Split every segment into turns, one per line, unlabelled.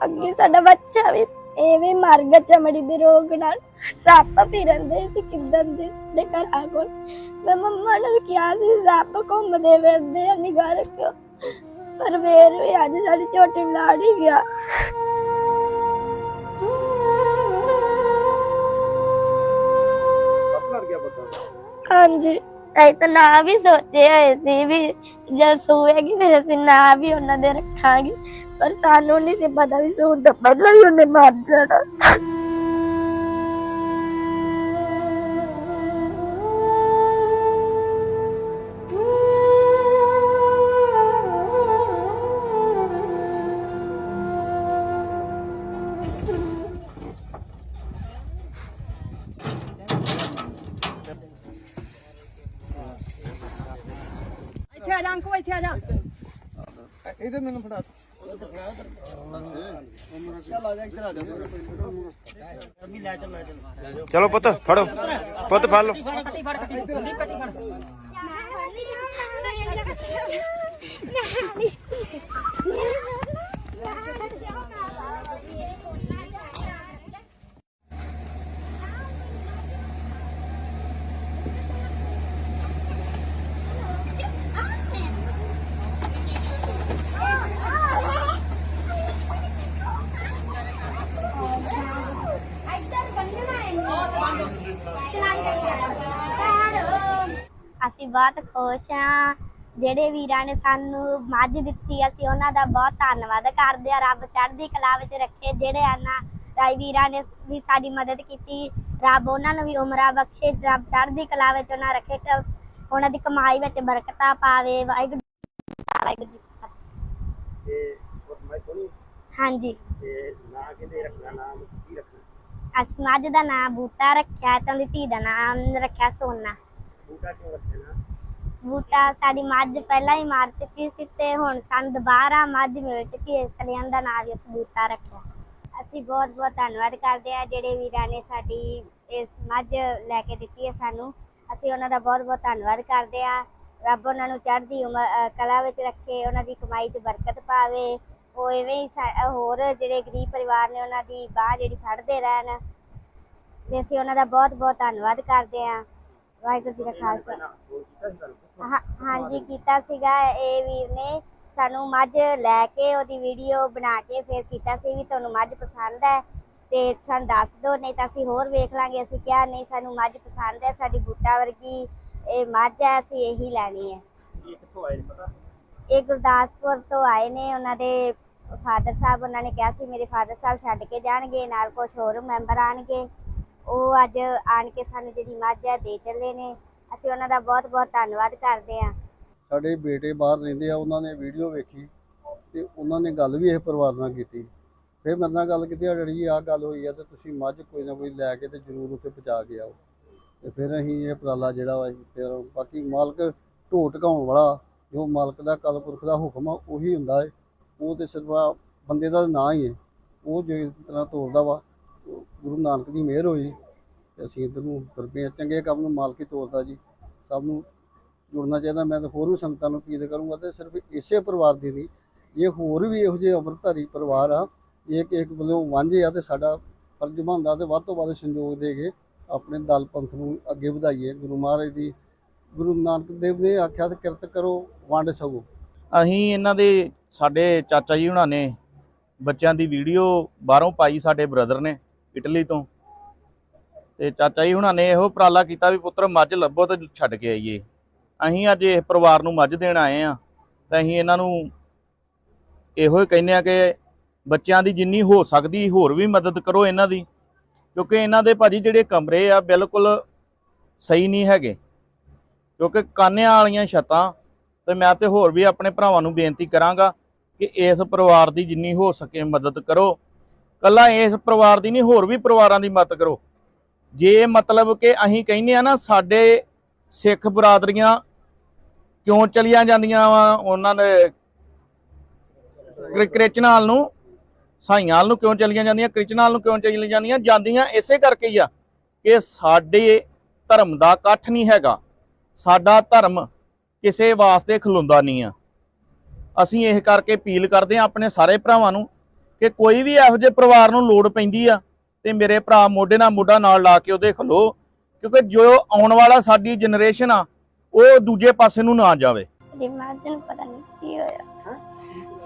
ਅੱਗੇ ਸਾਡਾ ਬੱਚਾ ਵੀ ਐਵੇਂ ਮਰ ਗਿਆ ਚਮੜੀ ਦੇ ਰੋਗ ਨਾਲ। ਸੱਪ ਫਿਰਦੇ ਸੀ ਕਿੱਦਣ ਦੇ ਸਾਡੇ ਘਰਾਂ ਕੋਲ। ਮੈਂ ਮੰਮਾ ਨੂੰ ਕਿਹਾ ਸੀ ਵੀ ਸੱਪ ਘੁੰਮਦੇ ਫਿਰਦੇ ਆ ਨਿਗਾਹ ਰੱਖਿਓ ਪਰ ਫੇਰ ਵੀ ਅੱਜ ਸਾਡੀ ਛੋਟੀ ਹੀ ਗਿਆ।
ਲੜ ਗਿਆ
ਹਾਂਜੀ। ਅਸੀਂ ਤਾਂ ਨਾ ਵੀ ਸੋਚੇ ਹੋਏ ਸੀ ਵੀ ਜਦ ਸੂਏਗੀ ਫਿਰ ਅਸੀਂ ਨਾ ਵੀ ਉਹਨਾਂ ਦੇ ਰੱਖਾਂਗੇ, ਪਰ ਸਾਨੂੰ ਨਹੀਂ ਸੀ ਪਤਾ ਵੀ ਸੂਣ ਤੋਂ ਪਹਿਲਾਂ ਹੀ ਉਹਨੇ ਮਰ ਜਾਣਾ।
ਆ ਜਾ ਅੰਕੂ ਇੱਥੇ ਆ ਜਾ।
ਇਹਦੇ ਮੈਨੂੰ ਫੜਾ ਚੱਲ ਆ ਜਾ ਇੱਧਰ ਆ ਜਾ
ਚਲੋ ਪੁੱਤ ਫੜੋ ਪੁੱਤ ਫੜ ਲਓ
ਕੱਟੀ ਫੜ ਕੱਟੀ
ਅਸੀਂ ਬਹੁਤ ਖੁਸ਼ ਹਾਂ। ਜਿਹੜੇ ਵੀਰਾਂ ਨੇ ਸਾਨੂੰ ਮੱਝ ਦਿੱਤੀ ਅਸੀਂ ਉਹਨਾਂ ਦਾ ਬਹੁਤ ਧੰਨਵਾਦ ਕਰਦੇ ਹਾਂ। ਰੱਬ ਚੜ੍ਹਦੀ ਕਲਾ ਵਿੱਚ ਰੱਖੇ। ਜਿਹੜੇ ਆਨਾ ਰਾਈ ਵੀਰਾਂ ਨੇ ਵੀ ਸਾਡੀ ਮਦਦ ਕੀਤੀ ਰੱਬ ਉਹਨਾਂ ਨੂੰ ਵੀ ਉਮਰਾਂ ਬਖਸ਼ੇ। ਰੱਬ ਚੜ੍ਹਦੀ ਕਲਾ ਵਿੱਚ ਉਹਨਾਂ ਰੱਖੇ ਤੇ ਉਹਨਾਂ ਦੀ ਕਮਾਈ ਵਿੱਚ ਬਰਕਤਾਂ ਪਾਵੇ। ਵਾਹਿਗੁਰੂ ਵਾਹਿਗੁਰੂ ਜੀ ਕੀ ਫਤਿਹ।
ਤੇ ਉਹ ਮੈਂ ਸੁਣੀ?
ਹਾਂਜੀ।
ਤੇ ਨਾ ਕਿਤੇ ਰੱਖਣਾ ਨਾਮ ਕੀ ਰੱਖਣਾ?
ਅਸੀਂ ਮੱਝ ਦਾ ਨਾਮ ਬੂਟਾ ਰੱਖਿਆ ਤੇ ਉਹਦੀ ਧੀ ਦਾ ਨਾਮ ਰੱਖਿਆ ਸੋਨਾ।
ਬੂਟਾ ਕਿਉਂ ਰੱਖਣਾ
ਬੂਟਾ ਸਾਡੀ ਮੱਝ ਪਹਿਲਾਂ ਹੀ ਮਾਰ ਚੁੱਕੀ ਸੀ ਤੇ ਹੁਣ ਸਾਨੂੰ ਦੁਬਾਰਾ ਮੱਝ ਮਿਲ ਚੁੱਕੀ ਹੈ, ਇਸ ਲਈ ਉਹਦਾ ਨਾਮ ਵੀ ਅਸੀਂ ਬੂਟਾ ਰੱਖਿਆ। ਅਸੀਂ ਬਹੁਤ ਬਹੁਤ ਧੰਨਵਾਦ ਕਰਦੇ ਹਾਂ ਜਿਹੜੇ ਵੀਰਾਂ ਨੇ ਸਾਡੀ ਇਸ ਮੱਝ ਲੈ ਕੇ ਦਿੱਤੀ ਹੈ ਸਾਨੂੰ। ਅਸੀਂ ਉਹਨਾਂ ਦਾ ਬਹੁਤ ਬਹੁਤ ਧੰਨਵਾਦ ਕਰਦੇ ਹਾਂ। ਰੱਬ ਉਹਨਾਂ ਨੂੰ ਚੜ੍ਹਦੀ ਉਮਰ, ਅਹ, ਕਲਾ ਵਿੱਚ ਰੱਖੇ, ਉਹਨਾਂ ਦੀ ਕਮਾਈ 'ਚ ਬਰਕਤ ਪਾਵੇ। ਉਹ ਇਵੇਂ ਹੀ ਸਾ- ਹੋਰ ਜਿਹੜੇ ਗਰੀਬ ਪਰਿਵਾਰ ਨੇ ਉਹਨਾਂ ਦੀ ਬਾਹ ਜਿਹੜੀ ਫੜਦੇ ਰਹਿਣ। ਤੇ ਅਸੀਂ ਉਹਨਾਂ ਦਾ ਬਹੁਤ ਬਹੁਤ ਧੰਨਵਾਦ ਕਰਦੇ ਹਾਂ। ਵਾਹਿਗੁਰੂ ਜੀ ਦਾ ਖਾਲਸਾ। ਹਾਂ- ਹਾਂਜੀ ਕੀਤਾ ਸੀਗਾ ਇਹ ਵੀਰ ਨੇ। ਸਾਨੂੰ ਮੱਝ ਲੈ ਕੇ ਉਹਦੀ ਵੀਡੀਓ ਬਣਾ ਕੇ ਫਿਰ ਕੀਤਾ ਸੀ ਵੀ ਤੁਹਾਨੂੰ ਮੱਝ ਪਸੰਦ ਹੈ ਤੇ ਸਾਨੂੰ ਦੱਸ ਦਿਓ ਨਹੀਂ ਤਾਂ ਅਸੀਂ ਹੋਰ ਵੇਖ ਲਾਂਗੇ। ਅਸੀਂ ਕਿਹਾ ਨਹੀਂ ਸਾਨੂੰ ਮੱਝ ਪਸੰਦ ਹੈ ਸਾਡੀ ਬੂਟਾ ਵਰਗੀ ਇਹ ਮੱਝ ਹੈ ਅਸੀਂ ਇਹੀ ਲੈਣੀ ਹੈ।
ਇਹ ਕਿੱਥੋਂ ਆਏ ਨੇ ਪਤਾ?
ਇਹ ਗੁਰਦਾਸਪੁਰ ਤੋਂ ਆਏ ਨੇ। ਉਹਨਾਂ ਦੇ ਫਾਦਰ ਸਾਹਿਬ ਉਹਨਾਂ ਨੇ ਕਿਹਾ ਸੀ ਮੇਰੇ ਫਾਦਰ ਸਾਹਿਬ ਛੱਡ ਕੇ ਜਾਣਗੇ ਨਾਲ ਕੁਝ ਹੋਰ ਮੈਂਬਰ ਆਣਗੇ। ਉਹ ਅੱਜ ਆਣ ਕੇ ਸਾਨੂੰ ਜਿਹੜੀ ਮੱਝ ਹੈ ਦੇ ਚੱਲੇ ਨੇ। ਅਸੀਂ ਉਹਨਾਂ ਦਾ ਬਹੁਤ ਬਹੁਤ ਧੰਨਵਾਦ ਕਰਦੇ ਹਾਂ।
ਸਾਡੇ ਬੇਟੇ ਬਾਹਰ ਰਹਿੰਦੇ ਆ, ਉਹਨਾਂ ਨੇ ਵੀਡੀਓ ਵੇਖੀ ਤੇ ਉਹਨਾਂ ਨੇ ਗੱਲ ਵੀ ਇਹ ਪਰਿਵਾਰ ਨਾਲ ਕੀਤੀ। ਫਿਰ ਮੇਰੇ ਨਾਲ ਗੱਲ ਕੀਤੀ ਆ ਆਹ ਗੱਲ ਹੋਈ ਆ ਤੇ ਤੁਸੀਂ ਮੱਝ ਕੋਈ ਨਾ ਕੋਈ ਲੈ ਕੇ ਤੇ ਜ਼ਰੂਰ ਉੱਥੇ ਪਹੁੰਚਾ ਕੇ ਆਓ। ਤੇ ਫਿਰ ਅਸੀਂ ਇਹ ਉਪਰਾਲਾ ਜਿਹੜਾ ਵਾ ਤੇ ਬਾਕੀ ਮਾਲਕ ਢੋ ਟਕਾਉਣ ਵਾਲਾ, ਜੋ ਮਾਲਕ ਦਾ ਕਲਪੁਰਖ ਦਾ ਹੁਕਮ ਆ, ਉਹੀ ਹੁੰਦਾ ਹੈ ਉਹ ਤੇ ਸਿਰਫ ਬੰਦੇ ਦਾ ਨਾਂ ਹੀ ਹੈ ਉਹ ਜਿਸ ਤਰ੍ਹਾਂ ਤੋਲਦਾ ਵਾ ਗੁਰੂ ਨਾਨਕ ਦੀ ਮਿਹਰ ਹੋਈ ਤੇ ਅਸੀਂ ਇੱਧਰ ਨੂੰ ਤੁਰ ਪਏ ਹਾਂ। ਚੰਗੇ ਕੰਮ ਨੂੰ ਮਾਲਕ ਹੀ ਤੋਰਦਾ ਜੀ। ਸਭ ਨੂੰ ਜੁੜਨਾ ਚਾਹੀਦਾ। ਮੈਂ ਤਾਂ ਹੋਰ ਵੀ ਸੰਗਤਾਂ ਨੂੰ ਅਪੀਲ ਕਰੂੰਗਾ ਤੇ ਸਿਰਫ ਇਸੇ ਪਰਿਵਾਰ ਦੀ ਨਹੀਂ ਇਹ ਹੋਰ ਵੀ ਇਹੋ ਜਿਹੇ ਅੰਮ੍ਰਿਤਧਾਰੀ ਪਰਿਵਾਰ ਆ ਇੱਕ ਇੱਕ ਵੱਲੋਂ ਵਾਂਝੇ ਆ ਤੇ ਸਾਡਾ ਫਰਜ਼ ਬਣਦਾ ਤੇ ਵੱਧ ਤੋਂ ਵੱਧ ਸੰਯੋਗ ਦੇ ਕੇ ਆਪਣੇ ਦਲ ਪੰਥ ਨੂੰ ਅੱਗੇ ਵਧਾਈਏ। ਗੁਰੂ ਮਹਾਰਾਜ ਦੀ, ਗੁਰੂ ਨਾਨਕ ਦੇਵ ਨੇ ਆਖਿਆ ਤੇ ਕਿਰਤ ਕਰੋ, ਵੰਡ ਛਕੋ
ਅਸੀਂ ਇਹਨਾਂ ਦੇ, ਸਾਡੇ ਚਾਚਾ ਜੀ ਹੁਣਾਂ ਨੇ ਬੱਚਿਆਂ ਦੀ ਵੀਡੀਓ ਬਾਹਰੋਂ ਪਾਈ ਸਾਡੇ ਬ੍ਰਦਰ ਨੇ। ਇਟਲੀ ਤੋਂ। ਤੇ ਚਾਚਾ ਜੀ ਹੁਣਾਂ ਨੇ ਇਹੋ ਉਪਰਾਲਾ ਕੀਤਾ ਵੀ ਪੁੱਤਰ ਮੱਝ ਲੱਭੋ ਤੇ ਛੱਡ ਕੇ ਆਈਏ। ਅਸੀਂ ਅੱਜ ਇਹ ਪਰਿਵਾਰ ਨੂੰ ਮੱਝ ਦੇਣ ਆਏ ਆ। ਤਾਂ ਅਸੀਂ ਇਹਨਾਂ ਨੂੰ ਇਹੋ ਹੀ ਕਹਿੰਦੇ ਆ ਕਿ ਬੱਚਿਆਂ ਦੀ ਜਿੰਨੀ ਹੋ ਸਕਦੀ, ਹੋਰ ਵੀ ਮਦਦ ਕਰੋ ਇਹਨਾਂ ਦੀ। ਕਿਉਂਕਿ ਇਹਨਾਂ ਦੇ ਭਾਜੀ ਜਿਹੜੇ ਕਮਰੇ ਆ ਬਿਲਕੁਲ ਸਹੀ ਨਹੀਂ ਹੈਗੇ। ਕਿਉਂਕਿ ਕਾਨਿਆਂ ਵਾਲੀਆਂ ਛੱਤਾਂ, ਤੇ ਮੈਂ ਤੇ ਹੋਰ ਵੀ ਆਪਣੇ ਭਰਾਵਾਂ ਨੂੰ ਬੇਨਤੀ ਕਰਾਂਗਾ ਕਿ ਇਸ ਪਰਿਵਾਰ ਦੀ ਜਿੰਨੀ ਹੋ ਸਕੇ ਮਦਦ ਕਰੋ। ਕੱਲਾ ਇਸ ਪਰਿਵਾਰ ਦੀ ਨਹੀਂ, ਹੋਰ ਵੀ ਪਰਿਵਾਰਾਂ ਦੀ ਮਦਦ ਕਰੋ। ਜੇ ਮਤਲਬ ਕਿ ਅਸੀਂ ਕਹਿੰਦੇ ਆ ਨਾ, ਸਾਡੇ ਸਿੱਖ ਬਰਾਦਰੀਆਂ ਕਿਉਂ ਚਲੀਆਂ ਜਾਂਦੀਆਂ ਵਾ, ਉਹਨਾਂ ਦੇ ਕ੍ਰਿ- ਕ੍ਰਿਸਚਨਾਲ ਨੂੰ ਸਾਈਆਲ ਨੂੰ ਕਿਉਂ ਚਲੀਆਂ ਜਾਂਦੀਆਂ ਕ੍ਰਿਸਚਨਾਲ ਨੂੰ ਕਿਉਂ ਚਲੀਆਂ ਜਾਂਦੀਆਂ ਜਾਂਦੀਆਂ ਇਸੇ ਕਰਕੇ ਹੀ ਆ ਕਿ ਸਾਡੇ ਧਰਮ ਦਾ ਇਕੱਠ ਨਹੀਂ ਹੈਗਾ। ਸਾਡਾ ਧਰਮ ਕਿਸੇ ਵਾਸਤੇ ਖਲੋਂਦਾ ਨਹੀਂ ਆ। ਅਸੀਂ ਇਹ ਕਰਕੇ ਅਪੀਲ ਕਰਦੇ ਆ ਆਪਣੇ ਸਾਰੇ ਭਰਾਵਾਂ ਨੂੰ ਕਿ ਕੋਈ ਵੀ ਇਹੋ ਜਿਹੇ ਪਰਿਵਾਰ ਨੂੰ ਲੋੜ ਪੈਂਦੀ ਆ, ਤੇ ਮੇਰੇ ਭਰਾ ਮੋਢੇ ਨਾਲ ਮੋਢਾ ਨਾਲ ਲਾ ਕੇ ਉਹਦੇ ਖਲੋ, ਕਿਉਂਕਿ ਜੋ ਆਉਣ ਵਾਲਾ ਸਾਡੀ ਜਨਰੇਸ਼ਨ ਆ, ਉਹ ਦੂਜੇ ਪਾਸੇ ਨੂੰ ਨਾ ਜਾਵੇ।
ਮੇਰੀ ਮੱਝ ਨੂੰ ਪਤਾ ਨਹੀਂ ਕੀ ਹੋਇਆ।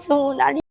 ਸੂਣ ਵਾਲੀ